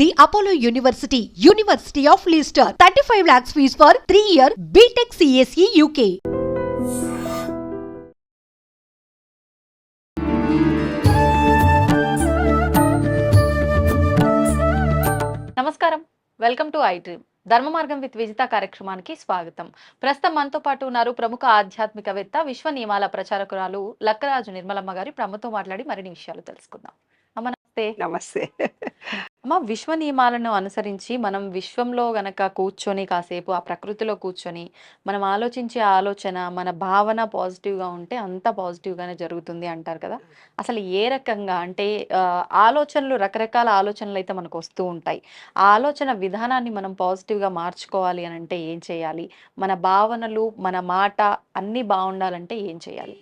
The Apollo university university of Leicester thirty five lakhs fees for three year BTech CSE UK నమస్కారం. Welcome to iDream Dharma Margam with Vijitha కార్యక్రమానికి స్వాగతం. ప్రస్తుతం మనతో పాటు ఉన్నారు ప్రముఖ ఆధ్యాత్మికవేత్త విశ్వ నియమాల ప్రచారకురాలు లక్కరాజు నిర్మలమ్మ గారి. ప్రమ్మతో మాట్లాడి మరిన్ని విషయాలు తెలుసుకుందాం. నమస్తే. నమస్తే. అమ్మ విశ్వ నియమాలను అనుసరించి మనం విశ్వంలో గనక కూర్చొని కాసేపు ఆ ప్రకృతిలో కూర్చొని మనం ఆలోచించే ఆలోచన మన భావన పాజిటివ్గా ఉంటే అంత పాజిటివ్గానే జరుగుతుంది అంటారు కదా. అసలు ఏ రకంగా అంటే ఆలోచనలు రకరకాల ఆలోచనలు అయితే మనకు వస్తూ ఉంటాయి. ఆ ఆలోచన విధానాన్ని మనం పాజిటివ్గా మార్చుకోవాలి అని అంటే ఏం చేయాలి? మన భావనలు మన మాట అన్నీ బాగుండాలంటే ఏం చేయాలి?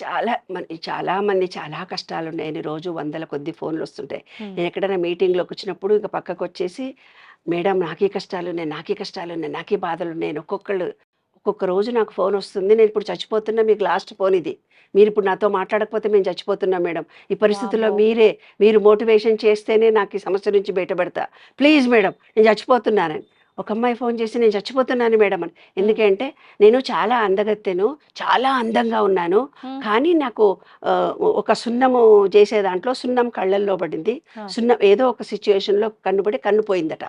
చాలా మన చాలా మంది చాలా కష్టాలు ఉన్నాయి రోజు వందల కొద్ది ఫోన్లు వస్తుంటాయి. నేను ఎక్కడైనా మీటింగ్లోకి వచ్చినప్పుడు ఇక పక్కకు వచ్చేసి మేడం నాకే కష్టాలు ఉన్నాయి నాకే కష్టాలు ఉన్నాయి నాకే బాధలు ఉన్నాయి ఒక్కొక్కళ్ళు ఒక్కొక్క రోజు నాకు ఫోన్ వస్తుంది. నేను ఇప్పుడు చచ్చిపోతున్నా మీకు లాస్ట్ ఫోన్ ఇది. మీరు ఇప్పుడు నాతో మాట్లాడకపోతే మేము చచ్చిపోతున్నాం మేడం. ఈ పరిస్థితుల్లో. మీరే మీరు మోటివేషన్ చేస్తేనే నాకు ఈ సమస్య నుంచి బయటపడతా. ప్లీజ్ మేడం నేను చచ్చిపోతున్నానని. ఒక అమ్మాయి ఫోన్ చేసి నేను చచ్చిపోతున్నాను మేడం అని. ఎందుకంటే నేను చాలా అందగత్తెను చాలా అందంగా ఉన్నాను. కానీ నాకు ఒక సున్నము చేసే దాంట్లో సున్నం కళ్ళల్లో పడింది. సున్నం ఏదో ఒక సిచ్యువేషన్లో కన్నుపడి కన్ను పోయిందట.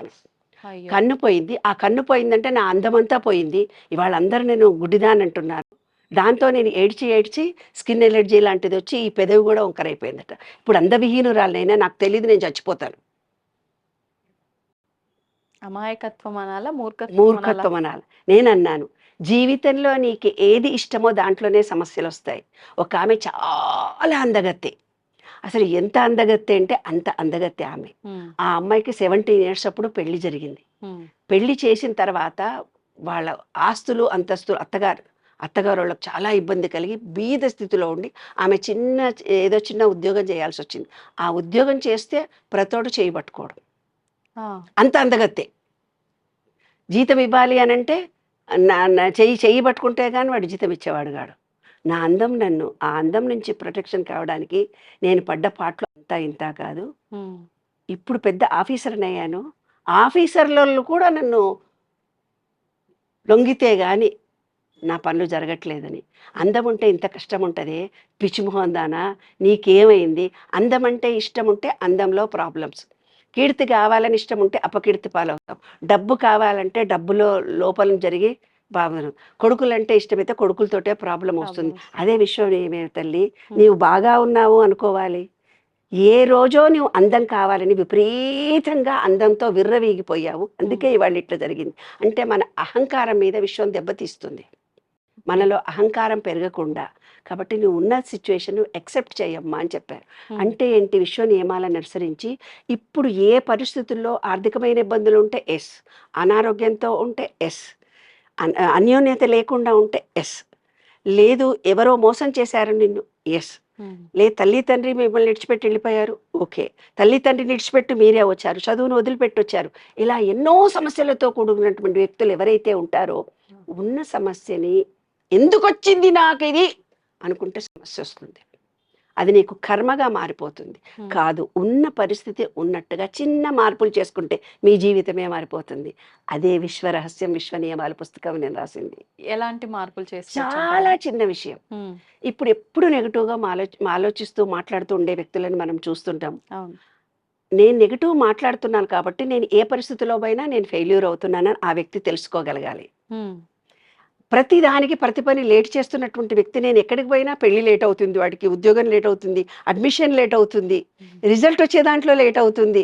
కన్ను పోయింది. ఆ కన్ను పోయిందంటే నా అందమంతా పోయింది. ఇవాళ అందరూ నేను గుడ్డిదాని అంటున్నారు. దాంతో నేను ఏడ్చి ఏడ్చి స్కిన్ ఎలర్జీ లాంటిది వచ్చి ఈ పెదవి కూడా వంకరైపోయిందట. ఇప్పుడు అందవిహీనురాలైనా నాకు తెలియదు నేను చచ్చిపోతాను. అమాయకత్వం అనాలా మూర్ఖత్వం మూర్ఖత్వం అనాలి నేను అన్నాను జీవితంలో నీకు ఏది ఇష్టమో దాంట్లోనే సమస్యలు వస్తాయి ఒక ఆమె చాలా అందగత్తె. అసలు ఎంత అందగత్తె అంటే అంత అందగత్తె ఆమె? ఆ అమ్మాయికి సెవెంటీన్ ఇయర్స్ అప్పుడు పెళ్ళి జరిగింది. పెళ్ళి చేసిన తర్వాత వాళ్ళ ఆస్తులు అంతస్తులు అత్తగారు అత్తగారు వాళ్ళకి చాలా ఇబ్బంది కలిగి బీద స్థితిలో ఉండి ఆమె చిన్న ఏదో చిన్న ఉద్యోగం చేయాల్సి వచ్చింది ఆ ఉద్యోగం చేస్తే ప్రతోడు చేయి పట్టుకోవడం. ఆ, అంత అందగత్తే. జీతం ఇవ్వాలి అని అంటే నా చెయ్యి చెయ్యి పట్టుకుంటే కానీ వాడు జీతం ఇచ్చేవాడు కాడు. నా అందం నన్ను ఆ అందం నుంచి ప్రొటెక్షన్ కావడానికి నేను పడ్డ పాటలు అంతా ఇంత కాదు. ఇప్పుడు పెద్ద ఆఫీసర్ని అయ్యాను. ఆఫీసర్లలో కూడా నన్ను లొంగితే కానీ నా పనులు జరగట్లేదని. అందం ఉంటే ఇంత కష్టం ఉంటుంది పిచ్చిమోహన్ దానా? నీకేమైంది? అందం అంటే ఇష్టం ఉంటే అందంలో ప్రాబ్లమ్స్. కీర్తి కావాలని ఇష్టం ఉంటే అపకీర్తి పాలవుతాం. డబ్బు కావాలంటే డబ్బులో లోపల జరిగి బాధలు కొడుకులంటే ఇష్టమైతే కొడుకులతోటే ప్రాబ్లం వస్తుంది. అదే విషయం ఏమే తల్లి? నీవు బాగా ఉన్నావు అనుకోవాలి. ఏ రోజో నువ్వు అందం కావాలని విపరీతంగా అందంతో విర్రవీగిపోయావు. అందుకే ఇవాళ ఇట్లా జరిగింది. అంటే మన అహంకారం మీద విశ్వం దెబ్బతీస్తుంది. మనలో అహంకారం పెరగకుండా కాబట్టి నువ్వు ఉన్న సిచ్యువేషన్ ఎక్సెప్ట్ చేయమ్మా అని చెప్పారు. అంటే ఏంటి విశ్వ నియమాలను అనుసరించి ఇప్పుడు ఏ పరిస్థితుల్లో ఆర్థికమైన ఇబ్బందులు ఉంటే ఎస్ అనారోగ్యంతో ఉంటే ఎస్ అన్- అన్యోన్యత లేకుండా ఉంటే ఎస్ లేదు ఎవరో మోసం చేశారు నిన్ను ఎస్ లే తల్లి తండ్రి మిమ్మల్ని విడిచిపెట్టి వెళ్ళిపోయారు ఓకే తల్లి తండ్రిని విడిచిపెట్టి మీరే వచ్చారు చదువును వదిలిపెట్టి వచ్చారు ఇలా ఎన్నో సమస్యలతో కూడుకున్నటువంటి వ్యక్తులు ఎవరైతే ఉంటారో ఉన్న సమస్యని ఎందుకు వచ్చింది నాకు ఇది అనుకుంటే సమస్య వస్తుంది. అది నీకు కర్మగా మారిపోతుంది. కాదు ఉన్న పరిస్థితి ఉన్నట్టుగా చిన్న మార్పులు చేసుకుంటే మీ జీవితమే మారిపోతుంది. అదే విశ్వ రహస్యం విశ్వ నియమాల పుస్తకం నేను రాసింది. ఎలాంటి మార్పులు చేసుకోవచ్చు చాలా చిన్న విషయం. ఇప్పుడు ఎప్పుడు నెగిటివ్గా ఆలో ఆలోచిస్తూ మాట్లాడుతూ ఉండే వ్యక్తులను మనం చూస్తుంటాం. నేను నెగిటివ్ మాట్లాడుతున్నాను కాబట్టి నేను ఏ పరిస్థితిలో పోయినా నేను ఫెయిల్యూర్ అవుతున్నానని ఆ వ్యక్తి తెలుసుకోగలగాలి. ఉమ్, ప్రతి దానికి ప్రతి పని లేట్ చేస్తున్నటువంటి వ్యక్తి నేను ఎక్కడికి పోయినా పెళ్ళి లేట్ అవుతుంది వాడికి ఉద్యోగం లేట్ అవుతుంది అడ్మిషన్ లేట్ అవుతుంది రిజల్ట్ వచ్చే దాంట్లో లేట్ అవుతుంది.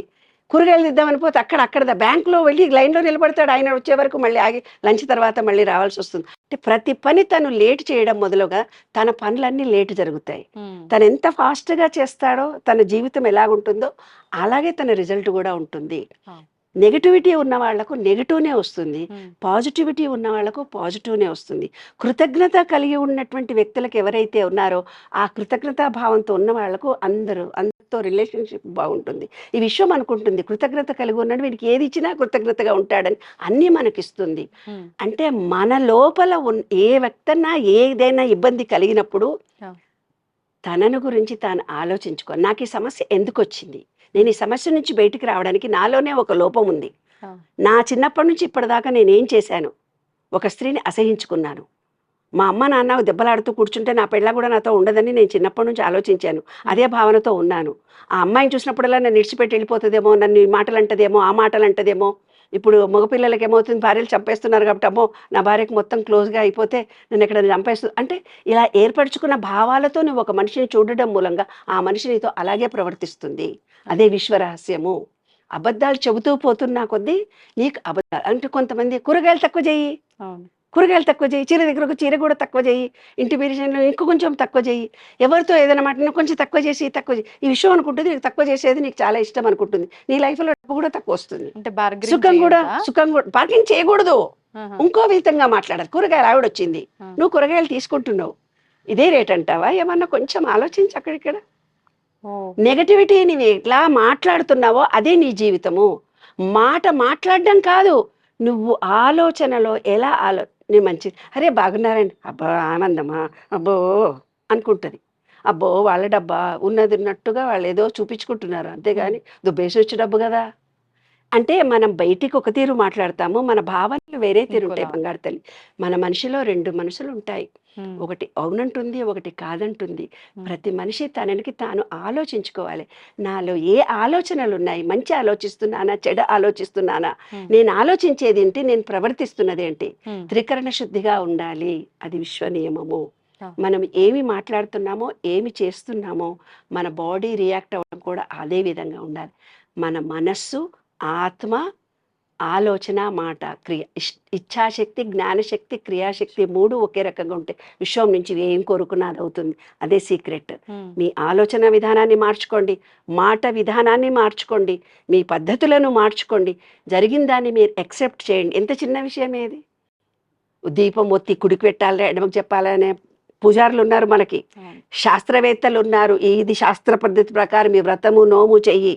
కూరగాయలు ఇద్దామని పోతే అక్కడ అక్కడ బ్యాంక్లో వెళ్ళి లైన్లో నిలబడతాడు. ఆయన వచ్చే వరకు మళ్ళీ ఆగి లంచ్ తర్వాత మళ్ళీ రావాల్సి వస్తుంది. అంటే ప్రతి పని తను లేట్ చేయడం మొదలుగా తన పనులన్నీ లేట్ జరుగుతాయి. తను ఎంత ఫాస్ట్గా చేస్తాడో తన జీవితం ఎలాగుంటుందో అలాగే తన రిజల్ట్ కూడా ఉంటుంది. నెగిటివిటీ ఉన్న వాళ్ళకు నెగిటివ్నే వస్తుంది. పాజిటివిటీ ఉన్న వాళ్ళకు పాజిటివ్నే వస్తుంది. కృతజ్ఞత కలిగి ఉన్నటువంటి వ్యక్తులకు ఎవరైతే ఉన్నారో ఆ కృతజ్ఞతా భావంతో ఉన్న వాళ్ళకు అందరూ అందరితో రిలేషన్షిప్ బాగుంటుంది. ఈ విషయం అనుకుంటుంది కృతజ్ఞత కలిగి ఉన్నాడు వీడికి ఏది ఇచ్చినా కృతజ్ఞతగా ఉంటాడని అన్నీ మనకిస్తుంది. అంటే మన లోపల ఉన్న ఏ వ్యక్తన్నా ఏదైనా ఇబ్బంది కలిగినప్పుడు. తనను గురించి తాను ఆలోచించుకో నాకు ఈ సమస్య ఎందుకు వచ్చింది నేను ఈ సమస్య నుంచి బయటికి రావడానికి నాలోనే ఒక లోపం ఉంది. నా చిన్నప్పటి నుంచి ఇప్పటిదాకా నేను చేశాను? ఒక స్త్రీని అసహించుకున్నాను. మా అమ్మ నాన్న దెబ్బలాడుతూ కూర్చుంటే నా పెళ్ళ కూడా నాతో ఉండదని నేను చిన్నప్పటి నుంచి ఆలోచించాను. అదే భావనతో ఉన్నాను. ఆ అమ్మాయిని చూసినప్పుడల్లా నన్ను ఇడిచిపెట్టి వెళ్ళిపోతుందేమో నన్ను ఈ మాటలు అంటదేమో ఆ మాటలు అంటదేమో ఇప్పుడు మగపిల్లలకి ఏమవుతుంది? భార్యలు చంపేస్తున్నారు కాబట్టి అమ్మో నా భార్యకు మొత్తం క్లోజ్గా అయిపోతే నన్ను ఎక్కడ చంపేస్తుంది అంటే ఇలా ఏర్పరచుకున్న భావాలతో నువ్వు ఒక మనిషిని చూడడం మూలంగా ఆ మనిషి నీతో అలాగే ప్రవర్తిస్తుంది. అదే విశ్వరహస్యము. అబద్ధాలు చెబుతూ పోతున్నా కొద్దీ నీకు అబద్ధాలు అంటే కొంతమంది కూరగాయలు తక్కువ చేయి కూరగాయలు తక్కువ చేయి చీర దగ్గర ఒక చీర కూడా తక్కువ చేయి ఇంటి బిర్యానీలో ఇంకో కొంచెం తక్కువ చేయి. ఎవరితో ఏదైనా మాట కొంచెం తక్కువ చేసి తక్కువ చేయి. ఈ విషయం అనుకుంటుంది నీకు తక్కువ చేసేది నీకు చాలా ఇష్టం అనుకుంటుంది. నీ లైఫ్లో డబ్బు కూడా తక్కువ వస్తుంది. అంటే సుఖం కూడా? సుఖం కూడా పార్కింగ్ చేయకూడదు. ఇంకో విధంగా మాట్లాడాలి కూరగాయలు ఆవిడ వచ్చింది. నువ్వు కూరగాయలు తీసుకుంటున్నావు. ఇదే రేట్ అంటావా? ఏమన్నా కొంచెం ఆలోచించి అక్కడిక్కడ నెగటివిటీ నువ్వు ఎట్లా మాట్లాడుతున్నావో అదే నీ జీవితము. మాట మాట్లాడడం కాదు. నువ్వు ఆలోచనలో ఎలా ఆలో నీ మంచి అరే బాగున్నారండి. అబ్బా ఆనందమా? అబ్బో అనుకుంటుంది. అబ్బో వాళ్ళ డబ్బా ఉన్నది ఉన్నట్టుగా వాళ్ళు ఏదో చూపించుకుంటున్నారు. అంతేగాని దుబ్బేసి వచ్చే డబ్బు కదా. అంటే మనం బయటికి ఒక తీరు మాట్లాడతాము మన భావనలు వేరే తీరు ఉంటాయి. బంగారు తల్లి మన మనిషిలో రెండు మనసులు ఉంటాయి. ఒకటి అవునంటుంది ఒకటి కాదంటుంది. ప్రతి మనిషి తననికి తాను ఆలోచించుకోవాలి నాలో ఏ ఆలోచనలు ఉన్నాయి మంచి ఆలోచిస్తున్నానా చెడ ఆలోచిస్తున్నానా. నేను ఆలోచించేది ఏంటి నేను ప్రవర్తిస్తున్నది ఏంటి. త్రికరణ శుద్ధిగా ఉండాలి అది విశ్వ నియమము. మనం ఏమి మాట్లాడుతున్నామో ఏమి చేస్తున్నామో మన బాడీ రియాక్ట్ అవ్వడం కూడా అదే విధంగా ఉండాలి మన మనస్సు ఆత్మ ఆలోచన మాట క్రియ. ఇచ్ఛాశక్తి జ్ఞానశక్తి క్రియాశక్తి మూడు ఒకే రకంగా ఉంటాయి. విశ్వం నుంచి ఏం కోరుకున్నా అది అవుతుంది. అదే సీక్రెట్. మీ ఆలోచన విధానాన్ని మార్చుకోండి. మాట విధానాన్ని మార్చుకోండి. మీ పద్ధతులను మార్చుకోండి. జరిగిన దాన్ని మీరు యాక్సెప్ట్ చేయండి. ఎంత చిన్న విషయం ఏది దీపం ఒత్తి కుడికి పెట్టాలి ఎడమకు చెప్పాలనే పూజారులు ఉన్నారు మనకి. శాస్త్రవేత్తలు ఉన్నారు. ఇది శాస్త్ర పద్ధతి ప్రకారం మీ వ్రతము నోము చెయ్యి.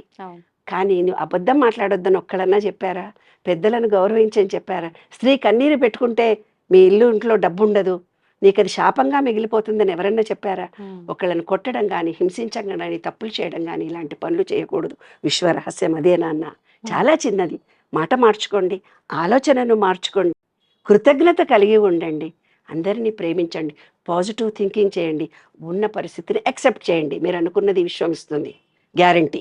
కానీ నువ్వు అబద్ధం మాట్లాడొద్దని ఒక్కడన్నా చెప్పారా? పెద్దలను గౌరవించని చెప్పారా? స్త్రీ కన్నీరు పెట్టుకుంటే మీ ఇల్లు ఇంట్లో డబ్బు ఉండదు నీకు అది శాపంగా మిగిలిపోతుందని ఎవరన్నా చెప్పారా. ఒకళ్ళని కొట్టడం కానీ హింసించడం కానీ తప్పులు చేయడం కానీ ఇలాంటి పనులు చేయకూడదు. విశ్వ రహస్యం అదే నాన్న. చాలా చిన్నది. మాట మార్చుకోండి ఆలోచనను మార్చుకోండి. కృతజ్ఞత కలిగి ఉండండి. అందరినీ ప్రేమించండి. పాజిటివ్ థింకింగ్ చేయండి. ఉన్న పరిస్థితిని యాక్సెప్ట్ చేయండి. మీరు అనుకున్నది విశ్వం ఇస్తుంది. గ్యారంటీ.